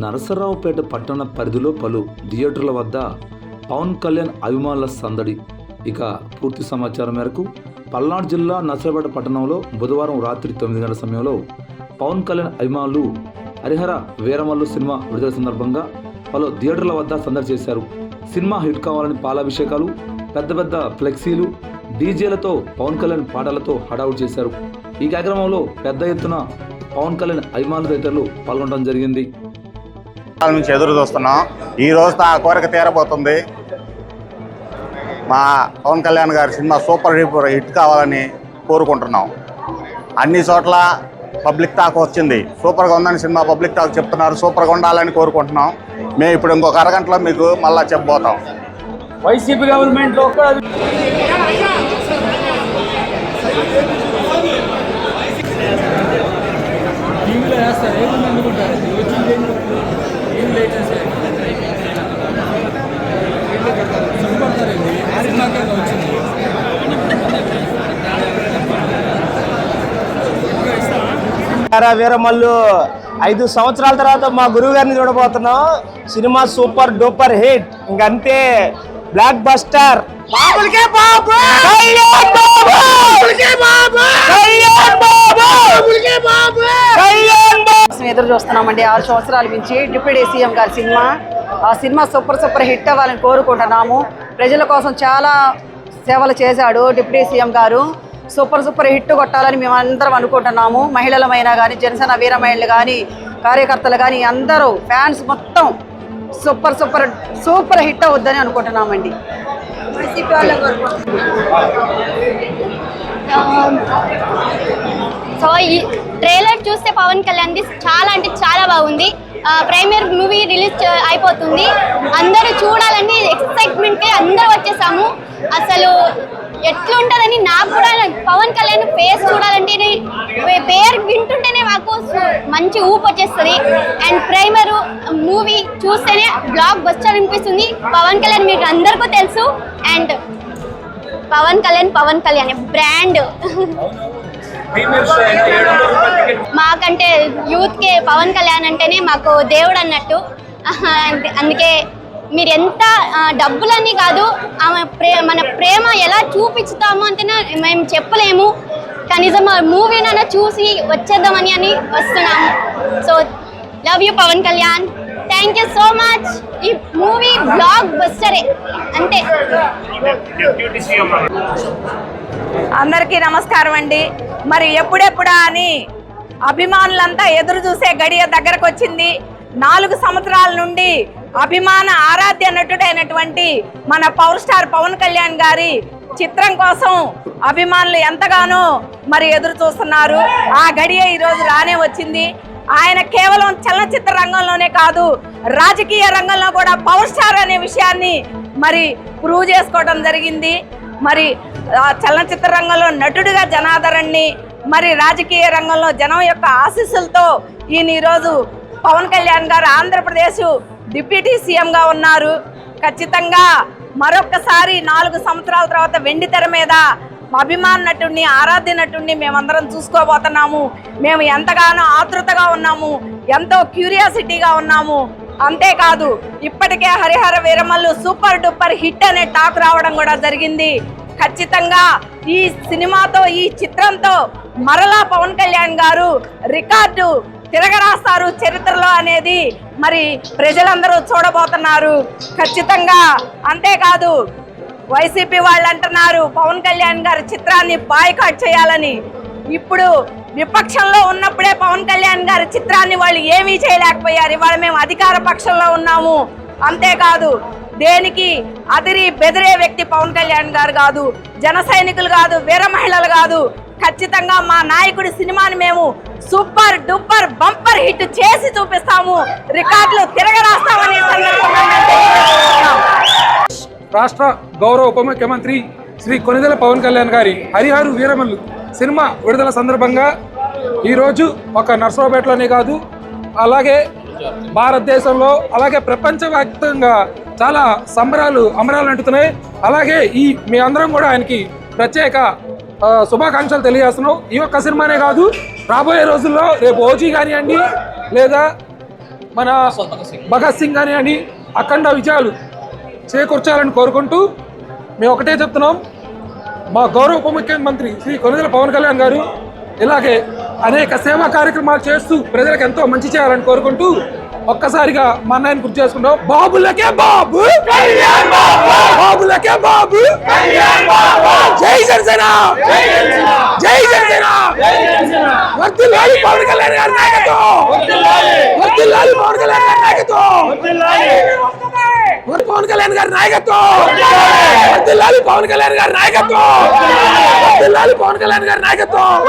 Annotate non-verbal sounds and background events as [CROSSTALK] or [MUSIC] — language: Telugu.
నరసరావుపేట పట్టణ పరిధిలో పలు థియేటర్ల వద్ద పవన్ కళ్యాణ్ అభిమానుల సందడి. ఇక పూర్తి సమాచారం మేరకు పల్నాడు జిల్లా నరసరావుపేట పట్టణంలో బుధవారం రాత్రి తొమ్మిది గంటల సమయంలో పవన్ కళ్యాణ్ అభిమానులు హరిహర వీరమల్లు సినిమా విడుదల సందర్భంగా పలు థియేటర్ల వద్ద సందడి చేశారు. సినిమా హిట్ కావాలని పాలాభిషేకాలు పెద్ద పెద్ద ఫ్లెక్సీలు డీజేలతో పవన్ కళ్యాణ్ పాటలతో హడావుడి చేశారు. ఈ కార్యక్రమంలో పెద్ద ఎత్తున పవన్ కళ్యాణ్ అభిమానుల తదితరులు పాల్గొనడం జరిగింది. నుంచి ఎదురు చూస్తున్నాం. ఈ రోజుతో ఆ కోరిక తీరబోతుంది. మా పవన్ కళ్యాణ్ గారి సినిమా సూపర్ డూపర్ హిట్ కావాలని కోరుకుంటున్నాం. అన్ని చోట్ల పబ్లిక్ టాక్ వచ్చింది. సూపర్గా ఉందని సినిమా పబ్లిక్ టాక్ చెప్తున్నారు. సూపర్గా ఉండాలని కోరుకుంటున్నాం. మేము ఇప్పుడు ఇంకొక అరగంటలో మీకు మళ్ళీ చెప్పబోతాం. వైసీపీ గవర్నమెంట్ గారా వీరమల్లు. ఐదు సంవత్సరాల తర్వాత మా గురువు గారిని చూడబోతున్నాం. Cinema super duper hit. ఇంకంతే. Blockbuster. బాబులకే బాబు! కళ్యాణ్ బాబు! బాబులకే బాబు! కళ్యాణ్ బాబు! బాబులకే బాబు! కళ్యాణ్ బాబు! కోసం ఎదురు చూస్తున్నామండి. ఆరు సంవత్సరాల నుంచి డిప్యూటీ సీఎం గారి సినిమా. ఆ సినిమా సూపర్ సూపర్ హిట్ అవ్వాలని కోరుకుంటున్నాము. ప్రజల కోసం చాలా సేవలు చేశాడు డిప్యూటీ సీఎం గారు. సూపర్ సూపర్ హిట్ కొట్టాలని మేము అందరం అనుకుంటున్నాము. మహిళలమైనా కానీ జనసేన వీరమహిళలు కానీ కార్యకర్తలు కానీ అందరూ ఫ్యాన్స్ మొత్తం సూపర్ సూపర్ సూపర్ హిట్ అవుద్దని అనుకుంటున్నామండి. సో um, ఈ ట్రైలర్ చూస్తే పవన్ కళ్యాణ్ చాలా అంటే చాలా బాగుంది. Uh, ప్రైమర్ మూవీ రిలీజ్ అయిపోతుంది. అందరూ చూడాలని ఎక్సైట్మెంట్కి అందరూ వచ్చేసాము. అసలు ఎట్లుంటుందని నాకు కూడా పవన్ కళ్యాణ్ ఫేస్ చూడాలంటే పేరు వింటుంటేనే మాకు మంచి ఊపు వచ్చేస్తుంది. అండ్ ప్రైమర్ మూవీ చూస్తేనే బ్లాక్ బస్టర్ అనిపిస్తుంది. పవన్ కళ్యాణ్ మీకు అందరికీ తెలుసు. అండ్ పవన్ కళ్యాణ్ పవన్ కళ్యాణ్ బ్రాండ్ మాకంటే యూత్కి పవన్ కళ్యాణ్ అంటేనే మాకు దేవుడు అన్నట్టు. [LAUGHS] అందుకే మీరు ఎంత డబ్బులని కాదు ఆమె ప్రే మన ప్రేమ ఎలా చూపించుతామో అంటే మేము చెప్పలేము. కనీసం ఆ మూవీనైనా చూసి వచ్చేద్దామని అని వస్తున్నాము. So love you Pawan Kalyan. Thank you so much ఈ మూవీ బ్లాక్ బస్టరే అంతే. అందరికీ నమస్కారం అండి. మరి ఎప్పుడెప్పుడా అని అభిమానులంతా ఎదురు చూసే గడియ దగ్గరకు వచ్చింది నాలుగు సంవత్సరాల నుండి అభిమాన ఆరాధ్య నటుడైనటువంటి మన పవర్ స్టార్ పవన్ కళ్యాణ్ గారి చిత్రం కోసం అభిమానులు ఎంతగానో మరి ఎదురు చూస్తున్నారు. ఆ గడియ ఈరోజు రానే వచ్చింది. ఆయన కేవలం చలనచిత్ర రంగంలోనే కాదు రాజకీయ రంగంలో కూడా పవర్ స్టార్ అనే విషయాన్ని మరి ప్రూవ్ చేసుకోవడం జరిగింది. మరి చలనచిత్ర రంగంలో నటుడిగా జనాదరణని మరి రాజకీయ రంగంలో జనం యొక్క ఆశీస్సులతో ఈయన ఈరోజు పవన్ కళ్యాణ్ గారు ఆంధ్రప్రదేశ్ డిప్యూటీ సీఎంగా ఉన్నారు. ఖచ్చితంగా మరొక్కసారి నాలుగు సంవత్సరాల తర్వాత వెండి తెర మీద అభిమాన నటుడిని ఆరాధ్య నటుడిని మేమందరం చూసుకోబోతున్నాము. మేము ఎంతగానో ఆతృతగా ఉన్నాము. ఎంతో క్యూరియాసిటీగా ఉన్నాము. అంతేకాదు ఇప్పటికే Harihara Veeramallu super duper hit అనే టాక్ రావడం కూడా జరిగింది. ఖచ్చితంగా ఈ సినిమాతో ఈ చిత్రంతో మరలా పవన్ కళ్యాణ్ గారు రికార్డు తిరగరాస్తారు చరిత్రలో అనేది మరి ప్రజలందరూ చూడబోతున్నారు. ఖచ్చితంగా అంతేకాదు వైసీపీ వాళ్ళు అంటున్నారు పవన్ కళ్యాణ్ గారి చిత్రాన్ని బాయ్కాట్ చేయాలని. ఇప్పుడు విపక్షంలో ఉన్నప్పుడే పవన్ కళ్యాణ్ గారి చిత్రాన్ని వాళ్ళు ఏమీ చేయలేకపోయారు. ఇవాళ మేము అధికార పక్షంలో ఉన్నాము. అంతేకాదు దేనికి అదిరి బెదిరే వ్యక్తి పవన్ కళ్యాణ్ గారు కాదు జన సైనికులు కాదు వీర మహిళలు కాదు ఖచ్చితంగా మా నాయకుడి సినిమాని మేము సూపర్ డూపర్ బంపర్ హిట్ చేసి చూపిస్తాము. రికార్డులు తిరగరాస్తామని సందర్భంగా రాష్ట్ర గౌరవ ఉప ముఖ్యమంత్రి శ్రీ కొనిదెల పవన్ కళ్యాణ్ గారి హరిహరు వీరమల్లు సినిమా విడుదల సందర్భంగా ఈరోజు ఒక నర్సరావుపేటలోనే కాదు అలాగే భారతదేశంలో అలాగే ప్రపంచవ్యాప్తంగా చాలా సంబరాలు అమరాలు అంటున్నాయి అలాగే ఈ మీ అందరం కూడా ఆయనకి ప్రత్యేక శుభాకాంక్షలు తెలియజేస్తున్నాం. ఈ ఒక్క సినిమానే కాదు రాబోయే రోజుల్లో రేపు ఓజీ కానివ్వండి లేదా మన భగత్ సింగ్ అని అఖండ విజయాలు చేకూర్చాలని కోరుకుంటూ మేము ఒకటే చెప్తున్నాం. మా గౌరవ ఉప ముఖ్యమంత్రి శ్రీ కొనిదెల పవన్ కళ్యాణ్ గారు ఇలాగే అనేక సేవా కార్యక్రమాలు చేస్తూ ప్రజలకు ఎంతో మంచి చేయాలని కోరుకుంటూ ఒక్కసారిగా మా అన్నయ్యని గుర్తు చేసుకుంటాం బాబులకే బాబు! బాబులకే బాబు. జై జనసేన. జై జనసేన. వర్ధిల్లాలి పవన్ కళ్యాణ్ గారి నాయకత్వం. వర్ధిల్లాలి పవన్ కళ్యాణ్ గారి నాయకత్వం. పవన్ కళ్యాణ్ గారి నాయకత్వం. వర్ధిల్లాలి పవన్ కళ్యాణ్ గారి నాయకత్వం. వర్ధిల్లాలి పవన్ కళ్యాణ్ గారి నాయకత్వం.